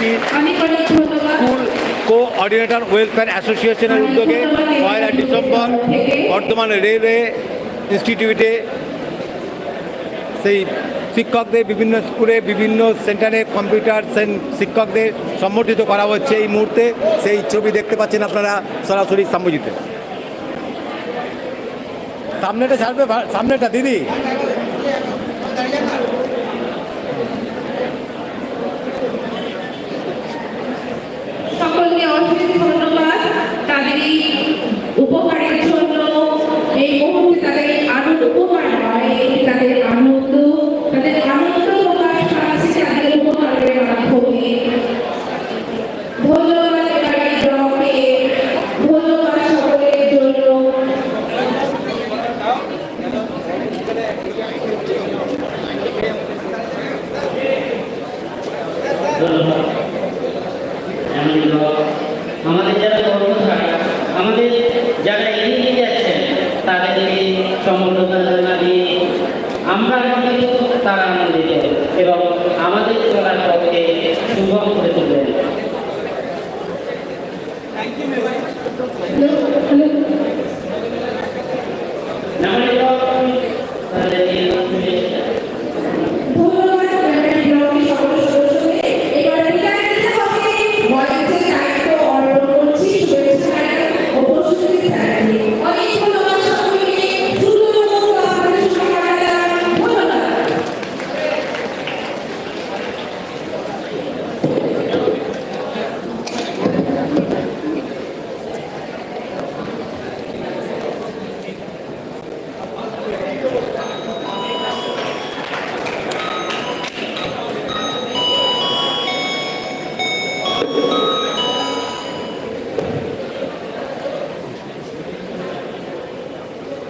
ধন্যবাদ school coordinator welfare অ্যাসোসিয়েশনের উদ্যোগে পয়লা ডিসেম্বর বর্ধমান রেলওয়ে ইনস্টিটিউটে সেই শিক্ষকদের বিভিন্ন স্কুলে, বিভিন্ন সেন্টারে কম্পিউটার শিক্ষকদের সম্বর্ধিত করা হচ্ছে এই মুহূর্তে। সেই ছবি দেখতে পাচ্ছেন আপনারা সরাসরি সাম্যজিতে। সামনেটা ছাড়বে সামনেটা, দিদি সকলকে অশেষ ধন্যবাদ তাদের এই উপহারের জন্য এই মুহূর্তে তাদের এই আনন্দ উপহার নয় এটি তাদের আনন্দ তাদের আনন্দ প্রকাশ পাচ্ছে তাদের উপহারের মাধ্যমে ধন্যবাদ এবারে ব্লকে ধন্যবাদ সকলের জন্য ধন্যবাদ আমাদের যারা কর্মধারী আমাদের যারা এগিয়ে যাচ্ছেন তাদেরকে সমর্থনা জানাবি আমরা আনন্দিত তারা আনন্দিত এবং আমাদের চলার পথকে সুগম করে তুলবেন।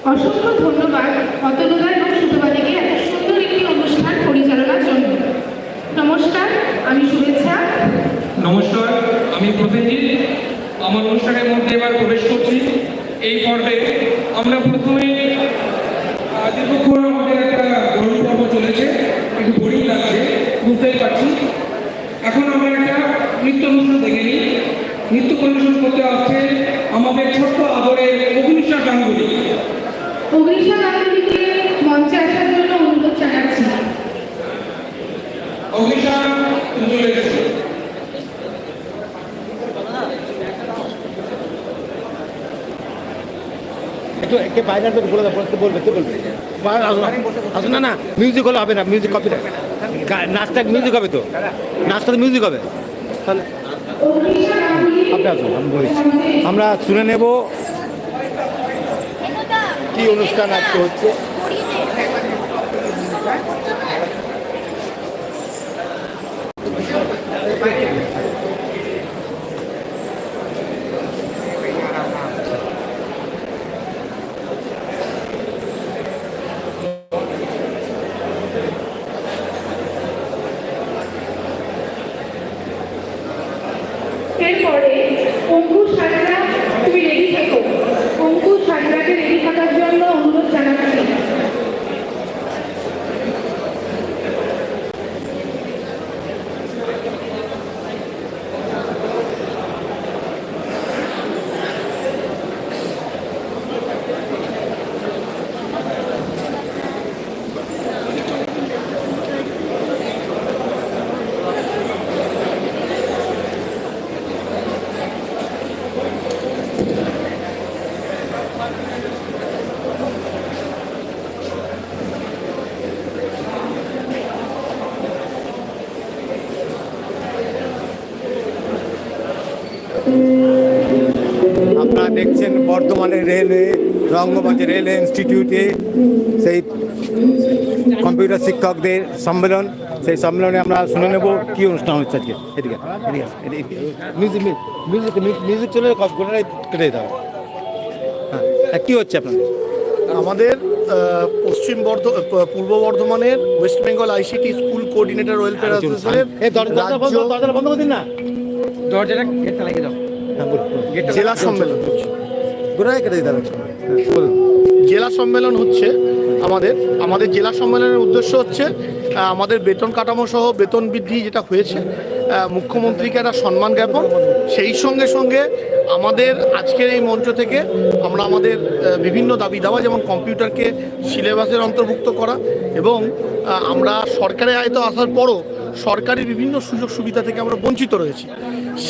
অসংখ্য ধন্যবাদ অতনুদা এবং সুতবাদীকে এত সুন্দর একটি অনুষ্ঠান পরিচালনার জন্য। নমস্কার, আমি শুভেচ্ছা। নমস্কার, আমি প্রসেনজিৎ আমার অনুষ্ঠানের মধ্যে এবার প্রবেশ করছি। এই পর্বে আমরা প্রথমে দীর্ঘক্ষণ আমাদের একটা গরম পর্ব চলেছে। একটু বোরিং লাগছে, বুঝতেই পারছি। এখন আমরা একটা নৃত্য অনুষ্ঠান দেখে নিই। নৃত্য পরিবেশন করতে আসছে আমাদের ছোট্ট আদরের অগ্নিশা গাঙ্গুলি। অগ্নিশা গাঙ্গুলিকে মঞ্চে আসার জন্য অনুরোধ জানাচ্ছি। অগ্নিশা চলে এসেছ একটু একে বাইরে আসবে বলে দাও বলবে কে বলবে? বাইরে আসুন না না মিউজিক হলে হবে না মিউজিক কপি নাচটা মিউজিক হবে তো? নাচটা তো মিউজিক হবে? তাহলে আপনি আসুন আমি বলছি। আমরা শুনে নেব অনুষ্ঠান আজকে হচ্ছে আপনারা দেখছেন বর্ধমানের রেলওয়ে রঙ্গমঞ্চ রেলওয়ে ইনস্টিটিউটে সেই কম্পিউটার শিক্ষকদের সম্মেলন। সেই সম্মেলনে আমরা শুনে নেব কি অনুষ্ঠান হচ্ছে আজকে। এদিকে। মিউজিক মিউজিক মিউজিক চলে গোটাটাই কেটে দিতে হবে। হ্যাঁ হ্যাঁ, কি হচ্ছে আপনাদের? আমাদের পশ্চিম বর্ধ পূর্ব বর্ধমানের West Bengal ICT school coordinator welfare অ্যাসোসিয়েশনের দরজাটা বন্ধ করে দিন না? দরজাটা লাগিয়ে দাও। জেলা সম্মেলন। কেটে দিতে হ্যাঁ, জেলা সম্মেলন হচ্ছে আমাদের আমাদের জেলা সম্মেলনের উদ্দেশ্য হচ্ছে আমাদের বেতন কাঠামো সহ বেতন বৃদ্ধি যেটা হয়েছে মুখ্যমন্ত্রীকে একটা সম্মান জ্ঞাপন। সেই সঙ্গে সঙ্গে আমাদের আজকের এই মঞ্চ থেকে আমরা আমাদের বিভিন্ন দাবি দাওয়া, যেমন কম্পিউটারকে সিলেবাসের অন্তর্ভুক্ত করা এবং আমরা সরকারের আয়ত আসার পরও সরকারি বিভিন্ন সুযোগ সুবিধা থেকে আমরা বঞ্চিত রয়েছি।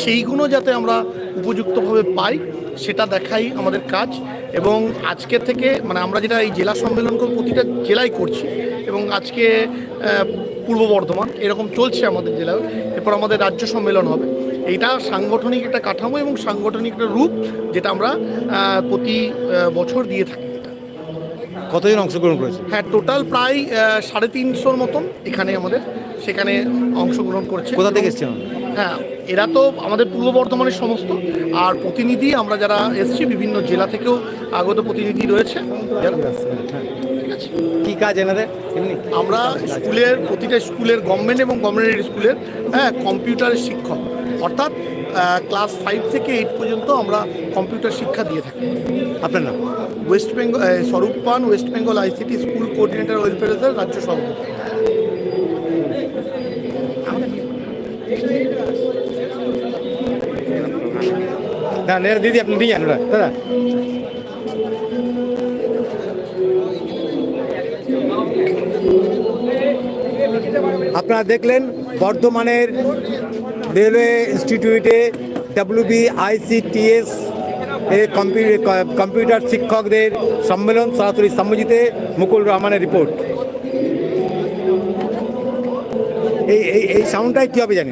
সেইগুলো যাতে আমরা উপযুক্তভাবে পাই, সেটা দেখাই আমাদের কাজ এবং আজকে থেকে মানে আমরা যেটা এই জেলা সম্মেলন প্রতিটা জেলায় করছি এবং আজকে পূর্ব বর্ধমান, এরকম চলছে আমাদের জেলায়। এরপর আমাদের রাজ্য সম্মেলন হবে। এইটা সাংগঠনিক একটা কাঠামো এবং সাংগঠনিক একটা রূপ যেটা আমরা প্রতি বছর দিয়ে থাকি এটা। কতজন অংশগ্রহণ করেছে হ্যাঁ টোটাল প্রায় সাড়ে তিনশোর মতন এখানে আমাদের সেখানে অংশগ্রহণ করছে। কোথা থেকে এসছেন? হ্যাঁ এরা তো আমাদের পূর্ব বর্ধমানের সমস্ত আর প্রতিনিধি আমরা যারা এসছি বিভিন্ন জেলা থেকেও আগত প্রতিনিধি রয়েছে। আছে কি কাজ এনাদের? আমরা স্কুলের প্রতিটা স্কুলের গভর্নমেন্ট এবং গভর্নমেন্টের স্কুলের হ্যাঁ কম্পিউটারের শিক্ষক। অর্থাৎ ক্লাস ফাইভ থেকে এইট পর্যন্ত আমরা কম্পিউটার শিক্ষা দিয়ে থাকি। আপনার নাম? West Bengal Swarup Pan West Bengal ICT school coordinator welfare রাজ্য সভাপতি। দিদি আপনি নিয়ে ওরা দাদা। আপনারা দেখলেন বর্ধমানের রেলওয়ে ইনস্টিটিউটে ডাব্লিউবি আইসিটিএস এর কম্পিউটার শিক্ষকদের সম্মেলন সরাসরি সম্মতিতে মুকুল রহমানের রিপোর্ট এই এই এই সাউন্ডটাই কী হবে জানি।